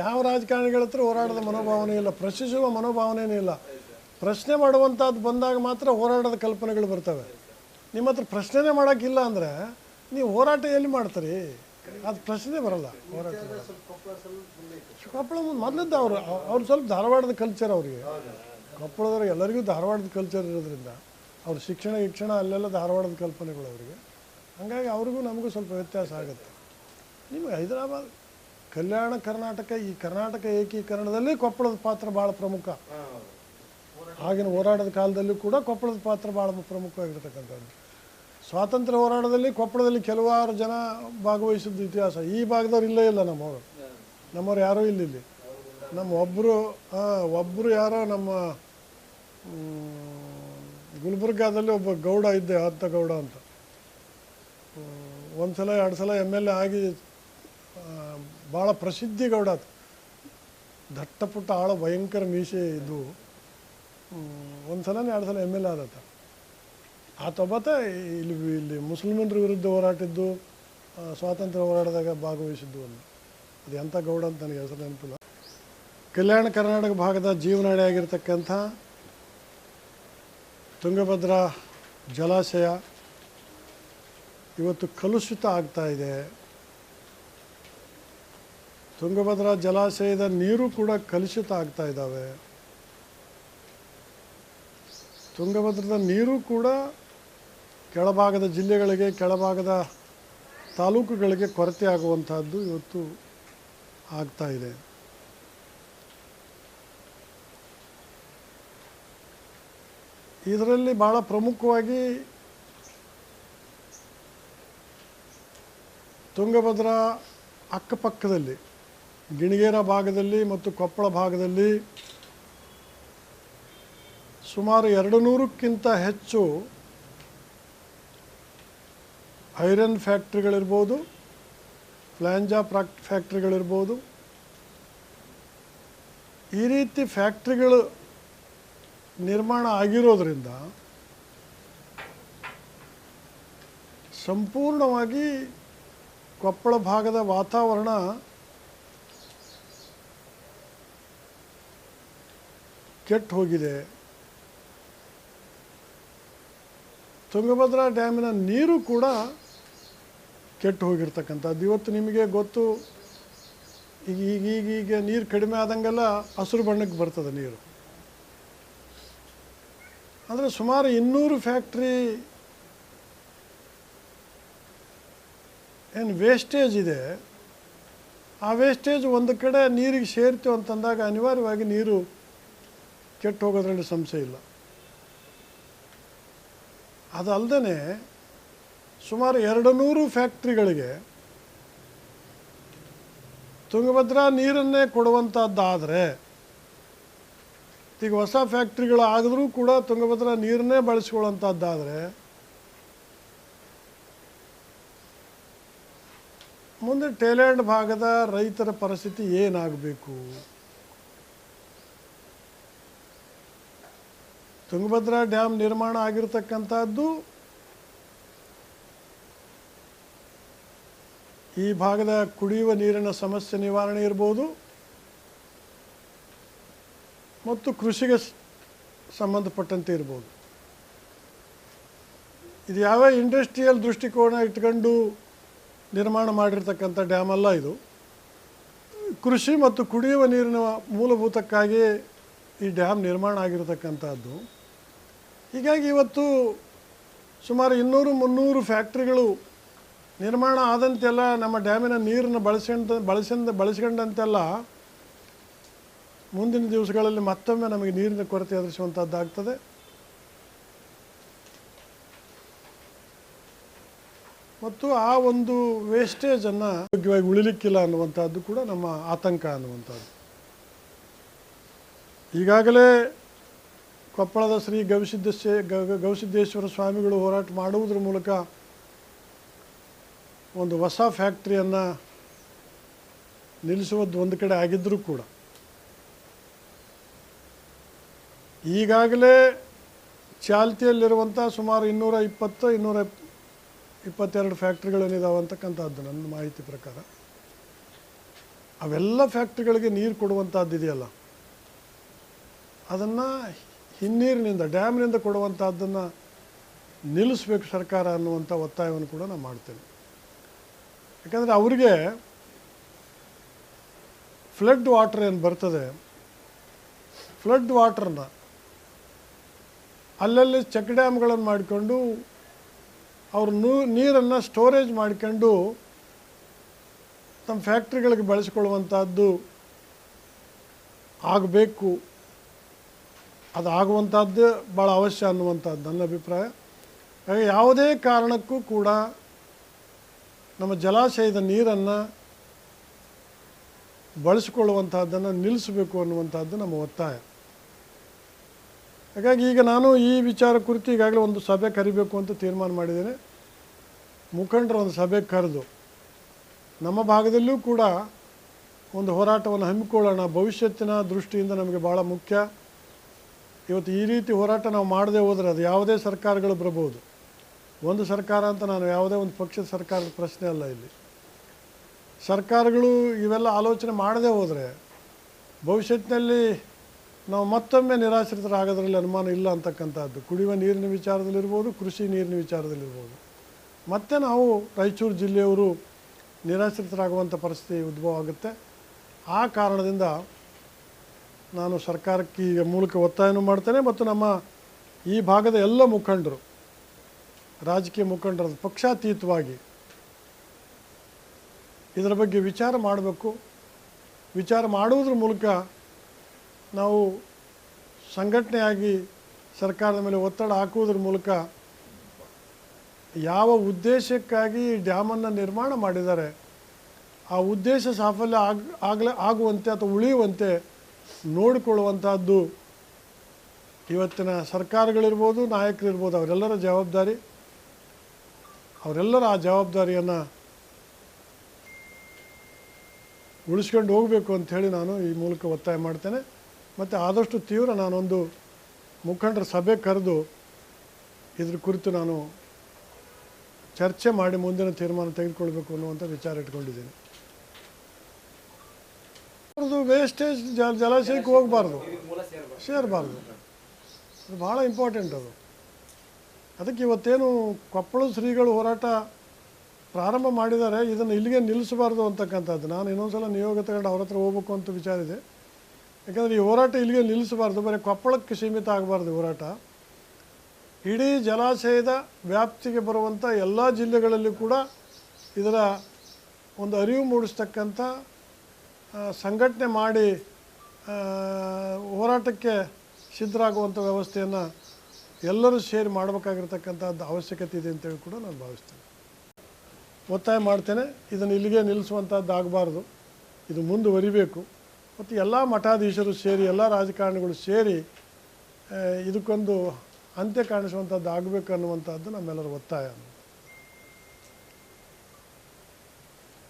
ಯಾವ ರಾಜಕಾರಣಿಗಳ ಹತ್ರ ಹೋರಾಟದ ಮನೋಭಾವನೆ ಇಲ್ಲ ಪ್ರಶ್ನಿಸುವ ಮನೋಭಾವನೆಯೇ ಇಲ್ಲ. ಪ್ರಶ್ನೆ ಮಾಡುವಂಥದ್ದು ಬಂದಾಗ ಮಾತ್ರ ಹೋರಾಡದ ಕಲ್ಪನೆಗಳು ಬರ್ತವೆ. ನಿಮ್ಮ ಹತ್ರ ಪ್ರಶ್ನೆನೇ ಮಾಡೋಕ್ಕಿಲ್ಲ ಅಂದರೆ ನೀವು ಹೋರಾಟ ಎಲ್ಲಿ ಮಾಡ್ತೀರಿ? ಅದು ಪ್ರಶ್ನೆ ಬರಲ್ಲ. ಹೋರಾಟ ಕೊಪ್ಪಳ ಮೊದಲಿದ್ದ ಅವರು, ಅವ್ರು ಸ್ವಲ್ಪ ಧಾರವಾಡದ ಕಲ್ಚರ್ ಅವರಿಗೆ. ಕೊಪ್ಪಳದವ್ರು ಎಲ್ಲರಿಗೂ ಧಾರವಾಡದ ಕಲ್ಚರ್ ಇರೋದ್ರಿಂದ ಅವ್ರ ಶಿಕ್ಷಣ ಶಿಕ್ಷಣ ಅಲ್ಲೆಲ್ಲ ಧಾರವಾಡದ ಕಲ್ಪನೆಗಳು ಅವರಿಗೆ. ಹಾಗಾಗಿ ಅವ್ರಿಗೂ ನಮಗೂ ಸ್ವಲ್ಪ ವ್ಯತ್ಯಾಸ ಆಗುತ್ತೆ. ನಿಮಗೆ ಹೈದರಾಬಾದ್ ಕಲ್ಯಾಣ ಕರ್ನಾಟಕ, ಈ ಕರ್ನಾಟಕ ಏಕೀಕರಣದಲ್ಲಿ ಕೊಪ್ಪಳದ ಪಾತ್ರ ಭಾಳ ಪ್ರಮುಖ. ಆಗಿನ ಹೋರಾಟದ ಕಾಲದಲ್ಲೂ ಕೂಡ ಕೊಪ್ಪಳದ ಪಾತ್ರ ಭಾಳ ಪ್ರಮುಖವಾಗಿರ್ತಕ್ಕಂಥದ್ದು. ಸ್ವಾತಂತ್ರ್ಯ ಹೋರಾಟದಲ್ಲಿ ಕೊಪ್ಪಳದಲ್ಲಿ ಕೆಲವಾರು ಜನ ಭಾಗವಹಿಸಿದ್ದು ಇತಿಹಾಸ. ಈ ಭಾಗದವ್ರು ಇಲ್ಲೇ ಇಲ್ಲ ನಮ್ಮವರು. ನಮ್ಮವ್ರು ಯಾರೂ ಇಲ್ಲ ನಮ್ಮ ಒಬ್ಬರು ಒಬ್ಬರು ಯಾರೋ ನಮ್ಮ ಗುಲ್ಬರ್ಗಾದಲ್ಲಿ ಒಬ್ಬ ಗೌಡ ಇದ್ದೆ ಅಂತ ಗೌಡ ಅಂತ. ಒಂದು ಸಲ ಎರಡು ಸಲ ಎಂ ಎಲ್ ಎ ಆಗಿ ಭಾಳ ಪ್ರಸಿದ್ಧಿ ಗೌಡ ದಟ್ಟಪುಟ್ಟ ಆಳ ಭಯಂಕರ ಮೀಸೆ ಇದು. ಒಂದು ಸಲ ಎರಡು ಸಲ ಎಂ ಎಲ್ ಎ ಆದತ್ತ ಒಬ್ಬಾತ ಇಲ್ಲಿ ಇಲ್ಲಿ ಮುಸ್ಲಿಮರ ವಿರುದ್ಧ ಹೋರಾಟಿದ್ದು ಸ್ವಾತಂತ್ರ್ಯ ಹೋರಾಟದಾಗ ಭಾಗವಹಿಸಿದ್ದು ಒಂದು. ಅದು ಎಂಥ ಗೌಡ ಅಂತ ನನಗೆ ಹೆಸರು ನೆನಪಿಲ್ಲ. ಕಲ್ಯಾಣ ಕರ್ನಾಟಕ ಭಾಗದ ಜೀವನಾಡಿಯಾಗಿರ್ತಕ್ಕಂಥ ತುಂಗಭದ್ರಾ ಜಲಾಶಯ ಇವತ್ತು ಕಲುಷಿತ ಆಗ್ತಾ ಇದೆ. ತುಂಗಭದ್ರಾ ಜಲಾಶಯದ ನೀರು ಕೂಡ ಕಲುಷಿತ ಆಗ್ತಾ ಇದ್ದಾವೆ. ತುಂಗಭದ್ರದ ನೀರು ಕೂಡ ಕೆಳಭಾಗದ ಜಿಲ್ಲೆಗಳಿಗೆ, ಕೆಳಭಾಗದ ತಾಲೂಕುಗಳಿಗೆ ಕೊರತೆ ಆಗುವಂತಹದ್ದು ಇವತ್ತು ಆಗ್ತಾ ಇದೆ. ಇದರಲ್ಲಿ ಭಾಳ ಪ್ರಮುಖವಾಗಿ ತುಂಗಭದ್ರಾ ಅಕ್ಕಪಕ್ಕದಲ್ಲಿ ಗಿಣಿಗೇರ ಭಾಗದಲ್ಲಿ ಮತ್ತು ಕೊಪ್ಪಳ ಭಾಗದಲ್ಲಿ ಸುಮಾರು ಎರಡು ನೂರಕ್ಕಿಂತ ಹೆಚ್ಚು ಐರನ್ ಫ್ಯಾಕ್ಟ್ರಿಗಳಿರ್ಬೋದು ಫ್ಲ್ಯಾಂಜಾ ಪ್ರಾಕ್ ಫ್ಯಾಕ್ಟ್ರಿಗಳಿರ್ಬೋದು. ಈ ರೀತಿ ಫ್ಯಾಕ್ಟ್ರಿಗಳು ನಿರ್ಮಾಣ ಆಗಿರೋದರಿಂದ ಸಂಪೂರ್ಣವಾಗಿ ಕೊಪ್ಪಳ ಭಾಗದ ವಾತಾವರಣ ಕೆಟ್ಟು ಹೋಗಿದೆ ತುಂಗಭದ್ರಾ ಡ್ಯಾಮಿನ ನೀರು ಕೂಡ ಕೆಟ್ಟು ಹೋಗಿರ್ತಕ್ಕಂಥದ್ದು ಇವತ್ತು ನಿಮಗೆ ಗೊತ್ತು. ಈಗ ಈಗ ಈಗ ಈಗ ನೀರು ಕಡಿಮೆ ಆದಂಗೆಲ್ಲ ಹಸಿರು ಬಣ್ಣಕ್ಕೆ ಬರ್ತದೆ ನೀರು. ಅಂದರೆ ಸುಮಾರು ಇನ್ನೂರು ಫ್ಯಾಕ್ಟ್ರಿ ಏನು ವೇಸ್ಟೇಜ್ ಇದೆ. ಆ ವೇಸ್ಟೇಜ್ ಒಂದು ಕಡೆ ನೀರಿಗೆ ಸೇರ್ತೀವಿ ಅಂತಂದಾಗ ಅನಿವಾರ್ಯವಾಗಿ ನೀರು ಕೆಟ್ಟು ಹೋಗೋದ್ರಲ್ಲಿ ಸಂಶಯ ಇಲ್ಲ. ಅದಲ್ಲದೆ ಸುಮಾರು ಎರಡು ನೂರು ಫ್ಯಾಕ್ಟ್ರಿಗಳಿಗೆ ತುಂಗಭದ್ರಾ ನೀರನ್ನೇ ಕೊಡುವಂಥದ್ದಾದರೆ ಈಗ ಹೊಸ ಫ್ಯಾಕ್ಟ್ರಿಗಳು ಆಗಿದ್ರೂ ಕೂಡ ತುಂಗಭದ್ರಾ ನೀರನ್ನೇ ಬಳಸ್ಕೊಳ್ಳೋಂಥದ್ದಾದರೆ ಮುಂದೆ ಟೇಲ್ಯಾಂಡ್ ಭಾಗದ ರೈತರ ಪರಿಸ್ಥಿತಿ ಏನಾಗಬೇಕು? ತುಂಗಭದ್ರಾ ಡ್ಯಾಮ್ ನಿರ್ಮಾಣ ಆಗಿರತಕ್ಕಂಥದ್ದು ಈ ಭಾಗದ ಕುಡಿಯುವ ನೀರಿನ ಸಮಸ್ಯೆ ನಿವಾರಣೆ ಇರ್ಬೋದು. ಮತ್ತು ಕೃಷಿಗೆ ಸಂಬಂಧಪಟ್ಟಂತೆ ಇರ್ಬೋದು. ಇದು ಯಾವ ಇಂಡಸ್ಟ್ರಿಯಲ್ ದೃಷ್ಟಿಕೋನ ಇಟ್ಕೊಂಡು ನಿರ್ಮಾಣ ಮಾಡಿರ್ತಕ್ಕಂಥ ಡ್ಯಾಮ್ ಅಲ್ಲ ಇದು. ಕೃಷಿ ಮತ್ತು ಕುಡಿಯುವ ನೀರಿನ ಮೂಲಭೂತಕ್ಕಾಗಿ ಈ ಡ್ಯಾಮ್ ನಿರ್ಮಾಣ ಆಗಿರತಕ್ಕಂಥದ್ದು. ಹೀಗಾಗಿ ಇವತ್ತು ಸುಮಾರು ಇನ್ನೂರು ಮುನ್ನೂರು ಫ್ಯಾಕ್ಟ್ರಿಗಳು ನಿರ್ಮಾಣ ಆದಂತೆಲ್ಲ, ನಮ್ಮ ಡ್ಯಾಮಿನ ನೀರನ್ನು ಬಳಸ್ಕೊಂಡ ಬಳಸಿಂದ, ಬಳಸ್ಕೊಂಡಂತೆಲ್ಲ ಮುಂದಿನ ದಿವಸಗಳಲ್ಲಿ ಮತ್ತೊಮ್ಮೆ ನಮಗೆ ನೀರಿನ ಕೊರತೆ ಎದುರಿಸುವಂಥದ್ದಾಗ್ತದೆ ಮತ್ತು ಆ ಒಂದು ವೇಸ್ಟೇಜನ್ನು ಯೋಗ್ಯವಾಗಿ ಉಳಿಲಿಕ್ಕಿಲ್ಲ ಅನ್ನುವಂಥದ್ದು ಕೂಡ ನಮ್ಮ ಆತಂಕ ಅನ್ನುವಂಥದ್ದು. ಈಗಾಗಲೇ ಕೊಪ್ಪಳದ ಶ್ರೀ ಗವಿಸಿದ್ದೇಶ್ವರ ಗ- ಗವಿಸಿದ್ದೇಶ್ವರ ಸ್ವಾಮಿಗಳು ಹೋರಾಟ ಮಾಡುವುದರ ಮೂಲಕ ಒಂದು ಹೊಸ ಫ್ಯಾಕ್ಟ್ರಿಯನ್ನು ನಿಲ್ಲಿಸುವುದು ಒಂದು ಕಡೆ ಆಗಿದ್ದರೂ ಕೂಡ. ಈಗಾಗಲೇ ಚಾಲ್ತಿಯಲ್ಲಿರುವಂಥ ಸುಮಾರು ಇನ್ನೂರ ಇಪ್ಪತ್ತು, ಇನ್ನೂರ ಇಪ್ಪತ್ತೆರಡು ಫ್ಯಾಕ್ಟ್ರಿಗಳೇನಿದಾವೆ ಅಂತಕ್ಕಂಥದ್ದು ನನ್ನ ಮಾಹಿತಿ ಪ್ರಕಾರ. ಅವೆಲ್ಲ ಫ್ಯಾಕ್ಟ್ರಿಗಳಿಗೆ ನೀರು ಕೊಡುವಂಥದ್ದು ಇದೆಯಲ್ಲ ಅದನ್ನು ಹಿನ್ನೀರಿನಿಂದ, ಡ್ಯಾಮ್ನಿಂದ ಕೊಡುವಂಥದ್ದನ್ನು ನಿಲ್ಲಿಸ್ಬೇಕು ಸರ್ಕಾರ ಅನ್ನುವಂಥ ಒತ್ತಾಯವನ್ನು ಕೂಡ ನಾನು ಮಾಡ್ತೇನೆ. ಯಾಕಂದರೆ ಅವರಿಗೆ ಫ್ಲಡ್ ವಾಟರ್ ಏನು ಬರ್ತದೆ? ಫ್ಲಡ್ ವಾಟ್ರನ್ನ ಅಲ್ಲಲ್ಲಿ ಚೆಕ್ ಡ್ಯಾಮ್ಗಳನ್ನು ಮಾಡಿಕೊಂಡು ಅವ್ರ ನೀರನ್ನು ಸ್ಟೋರೇಜ್ ಮಾಡ್ಕೊಂಡು ತಮ್ಮ ಫ್ಯಾಕ್ಟ್ರಿಗಳಿಗೆ ಬಳಸಿಕೊಳ್ಳುವಂಥದ್ದು ಆಗಬೇಕು. ಅದು ಆಗುವಂಥದ್ದು ಭಾಳ ಅವಶ್ಯ ಅನ್ನುವಂಥದ್ದು ನನ್ನ ಅಭಿಪ್ರಾಯ. ಹಾಗೆ ಯಾವುದೇ ಕಾರಣಕ್ಕೂ ಕೂಡ ನಮ್ಮ ಜಲಾಶಯದ ನೀರನ್ನು ಬಳಸಿಕೊಳ್ಳುವಂಥದ್ದನ್ನು ನಿಲ್ಲಿಸಬೇಕು ಅನ್ನುವಂಥದ್ದು ನಮ್ಮ ಒತ್ತಾಯ. ಹಾಗಾಗಿ ಈಗ ನಾನು ಈ ವಿಚಾರ ಕುರಿತು ಈಗಾಗಲೇ ಒಂದು ಸಭೆ ಕರಿಬೇಕು ಅಂತ ತೀರ್ಮಾನ ಮಾಡಿದ್ದೇನೆ. ಮುಖಂಡರು ಒಂದು ಸಭೆ ಕರೆದು ನಮ್ಮ ಭಾಗದಲ್ಲೂ ಕೂಡ ಒಂದು ಹೋರಾಟವನ್ನು ಹಮ್ಮಿಕೊಳ್ಳೋಣ. ಭವಿಷ್ಯತ್ತಿನ ದೃಷ್ಟಿಯಿಂದ ನಮಗೆ ಭಾಳ ಮುಖ್ಯ. ಇವತ್ತು ಈ ರೀತಿ ಹೋರಾಟ ನಾವು ಮಾಡದೆ ಹೋದರೆ ಅದು ಯಾವುದೇ ಸರ್ಕಾರಗಳು ಬರಬಹುದು ಒಂದು ಸರ್ಕಾರ ಅಂತ ನಾನು ಯಾವುದೇ ಒಂದು ಪಕ್ಷದ ಸರ್ಕಾರದ ಪ್ರಶ್ನೆ ಅಲ್ಲ ಇಲ್ಲಿ. ಸರ್ಕಾರಗಳು ಇವೆಲ್ಲ ಆಲೋಚನೆ ಮಾಡದೇ ಹೋದರೆ ಭವಿಷ್ಯತ್ತಿನಲ್ಲಿ ನಾವು ಮತ್ತೊಮ್ಮೆ ನಿರಾಶ್ರಿತರಾಗೋದ್ರಲ್ಲಿ ಅನುಮಾನ ಇಲ್ಲ ಅಂತಕ್ಕಂಥದ್ದು. ಕುಡಿಯುವ ನೀರಿನ ವಿಚಾರದಲ್ಲಿರ್ಬೋದು, ಕೃಷಿ ನೀರಿನ ವಿಚಾರದಲ್ಲಿರ್ಬೋದು. ಮತ್ತೆ ನಾವು ರಾಯಚೂರು ಜಿಲ್ಲೆಯವರು ನಿರಾಶ್ರಿತರಾಗುವಂಥ ಪರಿಸ್ಥಿತಿ ಉದ್ಭವ ಆಗುತ್ತೆ. ಆ ಕಾರಣದಿಂದ ನಾನು ಸರ್ಕಾರಕ್ಕೆ ಈಗ ಮೂಲಕ ಒತ್ತಾಯನೂ ಮಾಡ್ತೇನೆ ಮತ್ತು ನಮ್ಮ ಈ ಭಾಗದ ಎಲ್ಲ ಮುಖಂಡರು, ರಾಜಕೀಯ ಮುಖಂಡರ ಪಕ್ಷಾತೀತವಾಗಿ ಇದರ ಬಗ್ಗೆ ವಿಚಾರ ಮಾಡಬೇಕು. ವಿಚಾರ ಮಾಡುವುದ್ರ ಮೂಲಕ ನಾವು ಸಂಘಟನೆಯಾಗಿ ಸರ್ಕಾರದ ಮೇಲೆ ಒತ್ತಡ ಹಾಕುವುದ್ರ ಮೂಲಕ ಯಾವ ಉದ್ದೇಶಕ್ಕಾಗಿ ಈ ಡ್ಯಾಮನ್ನು ನಿರ್ಮಾಣ ಮಾಡಿದ್ದಾರೆ, ಆ ಉದ್ದೇಶ ಸಾಫಲ್ಯ ಆಗ, ಆಗಲೇ, ಆಗುವಂತೆ ಅಥವಾ ಉಳಿಯುವಂತೆ ನೋಡಿಕೊಳ್ಳುವಂಥದ್ದು ಇವತ್ತಿನ ಸರ್ಕಾರಗಳಿರ್ಬೋದು, ನಾಯಕರಿರ್ಬೋದು, ಅವರೆಲ್ಲರ ಜವಾಬ್ದಾರಿ. ಅವರೆಲ್ಲರ ಆ ಜವಾಬ್ದಾರಿಯನ್ನು ಉಳಿಸ್ಕೊಂಡು ಹೋಗಬೇಕು ಅಂಥೇಳಿ ನಾನು ಈ ಮೂಲಕ ಒತ್ತಾಯ ಮಾಡ್ತೇನೆ. ಮತ್ತು ಆದಷ್ಟು ತೀವ್ರ ನಾನೊಂದು ಮುಖಂಡರ ಸಭೆ ಕರೆದು ಇದ್ರ ಕುರಿತು ನಾನು ಚರ್ಚೆ ಮಾಡಿ ಮುಂದಿನ ತೀರ್ಮಾನ ತೆಗೆದುಕೊಳ್ಬೇಕು ಅನ್ನುವಂಥ ವಿಚಾರ ಇಟ್ಕೊಂಡಿದ್ದೀನಿ. ವೇಸ್ಟೇಜ್ ಜ ಜಲಾಶಯಕ್ಕೆ ಹೋಗಬಾರ್ದು ಸೇರಬಾರ್ದು ಅದು ಭಾಳ ಇಂಪಾರ್ಟೆಂಟ್ ಅದು. ಅದಕ್ಕೆ ಇವತ್ತೇನು ಕೊಪ್ಪಳ ಶ್ರೀಗಳು ಹೋರಾಟ ಪ್ರಾರಂಭ ಮಾಡಿದ್ದಾರೆ, ಇದನ್ನು ಇಲ್ಲಿಗೆ ನಿಲ್ಲಿಸಬಾರ್ದು ಅಂತಕ್ಕಂಥದ್ದು. ನಾನು ಇನ್ನೊಂದ್ಸಲ ನಿಯೋಗ ತಗೊಂಡು ಅವ್ರ ಹತ್ರ ಹೋಗ್ಬೇಕು ಅಂತ ವಿಚಾರ ಇದೆ ಯಾಕಂದರೆ ಈ ಹೋರಾಟ ಇಲ್ಲಿಗೆ ನಿಲ್ಲಿಸಬಾರ್ದು, ಬರೀ ಕೊಪ್ಪಳಕ್ಕೆ ಸೀಮಿತ ಆಗಬಾರ್ದು ಹೋರಾಟ. ಇಡೀ ಜಲಾಶಯದ ವ್ಯಾಪ್ತಿಗೆ ಬರುವಂಥ ಎಲ್ಲ ಜಿಲ್ಲೆಗಳಲ್ಲಿ ಕೂಡ ಇದರ ಒಂದು ಅರಿವು ಮೂಡಿಸ್ತಕ್ಕಂಥ ಸಂಘಟನೆ ಮಾಡಿ ಹೋರಾಟಕ್ಕೆ ಸಿದ್ಧರಾಗುವಂಥ ವ್ಯವಸ್ಥೆಯನ್ನು ಎಲ್ಲರೂ ಸೇರಿ ಮಾಡಬೇಕಾಗಿರ್ತಕ್ಕಂಥದ್ದು ಅವಶ್ಯಕತೆ ಇದೆ ಅಂತೇಳಿ ಕೂಡ ನಾನು ಭಾವಿಸ್ತೇನೆ. ಒತ್ತಾಯ ಮಾಡ್ತೇನೆ. ಇದನ್ನು ಇಲ್ಲಿಗೆ ನಿಲ್ಲಿಸುವಂಥದ್ದು ಆಗಬಾರ್ದು. ಇದು ಮುಂದುವರಿಬೇಕು. ಮತ್ತು ಎಲ್ಲ ಮಠಾಧೀಶರು ಸೇರಿ, ಎಲ್ಲ ರಾಜಕಾರಣಿಗಳು ಸೇರಿ ಇದಕ್ಕೊಂದು ಅಂತ್ಯ ಕಾಣಿಸುವಂಥದ್ದು ಆಗಬೇಕು ಅನ್ನುವಂಥದ್ದು ನಮ್ಮೆಲ್ಲರ ಒತ್ತಾಯ.